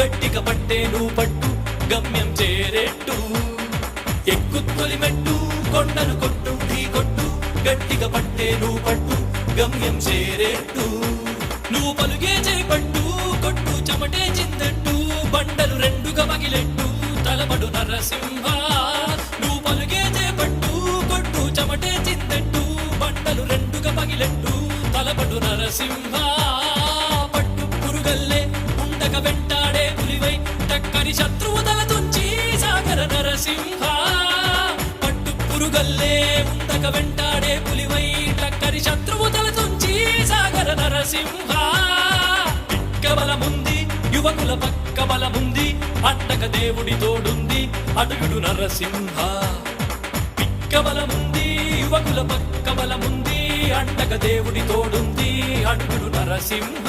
గట్టిగా పట్టేను పట్టు గమ్యం చేరేట్టు. ఎక్కు మెట్టు కొండను కొట్టు ఢీ కొట్టు. గట్టిగా పట్టేను పట్టు గమ్యం చేరేట్టు. నువ్వు పలుగే చేపట్టు కొట్టు చెమటే చిందట్టు. బండలు రెండుగా మగిలెట్టు తలబడు నరసింహ. నువ్వు పలుగే చేపట్టు కొట్టు చెమటే చిందట్టు. బండలు రెండుగా మగిలెట్టు తలబడు నరసింహ. పట్టు పురుగల్లే ఉండక వెంటాడే పులివై టక్కని శత్రువు తల తుంచి సాగర నరసింహ. పట్టు పురుగల్లే ఉండక వెంటాడే పులివై టక్కని శత్రువు తల తుంచి సాగర నరసింహ. పిక్క బలముంది యువకుల పక్క బలముంది అట్టక దేవుడి తోడుంది అడుగుడు నరసింహ. పిక్క బలముంది యువకుల పక్క బలముంది అండక దేవుడి తోడుంది అడుగుడు నరసింహ.